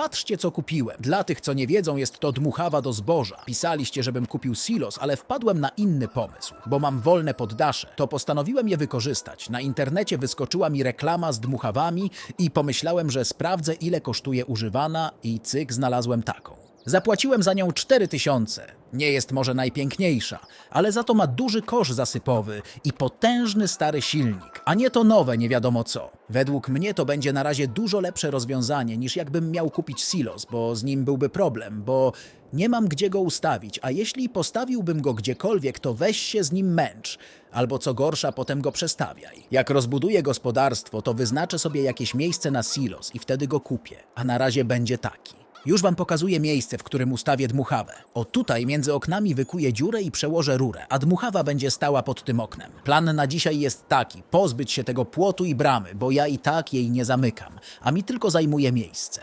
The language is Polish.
patrzcie co kupiłem. Dla tych, co nie wiedzą, jest to dmuchawa do zboża. Pisaliście, żebym kupił silos, ale wpadłem na inny pomysł. Bo mam wolne poddasze, to postanowiłem je wykorzystać. Na internecie wyskoczyła mi reklama z dmuchawami i pomyślałem, że sprawdzę ile kosztuje używana i cyk, znalazłem taką. Zapłaciłem za nią 4000. Nie jest może najpiękniejsza, ale za to ma duży kosz zasypowy i potężny stary silnik, a nie to nowe nie wiadomo co. Według mnie to będzie na razie dużo lepsze rozwiązanie niż jakbym miał kupić silos, bo z nim byłby problem, bo nie mam gdzie go ustawić, a jeśli postawiłbym go gdziekolwiek, to weź się z nim męcz, albo co gorsza, potem go przestawiaj. Jak rozbuduję gospodarstwo, to wyznaczę sobie jakieś miejsce na silos i wtedy go kupię, a na razie będzie taki. Już wam pokazuję miejsce, w którym ustawię dmuchawę. O tutaj między oknami wykuję dziurę i przełożę rurę, a dmuchawa będzie stała pod tym oknem. Plan na dzisiaj jest taki: pozbyć się tego płotu i bramy, bo ja i tak jej nie zamykam, a mi tylko zajmuje miejsce.